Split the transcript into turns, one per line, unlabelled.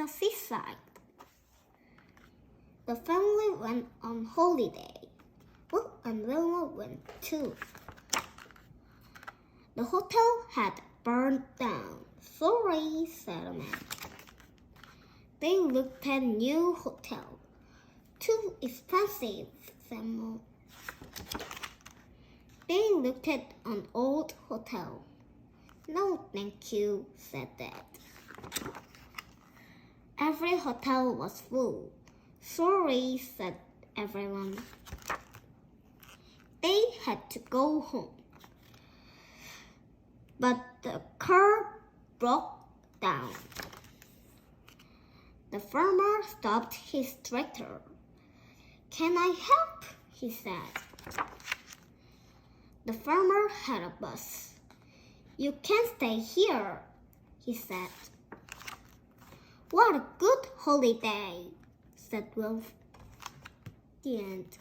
the seaside. The family went on holiday. Will and Wilma went too. The hotel had burned down. Sorry, said the man. They looked at new hotel. Too expensive, said Mo. They looked at an old hotel. No, thank you, said Dad. Every hotel was full. Sorry, said everyone. They had to go home. But the car broke down. The farmer stopped his tractor. Can I help? he said. The farmer had a bus. You can stay here, he said. What a good holiday, said Wolf. The end.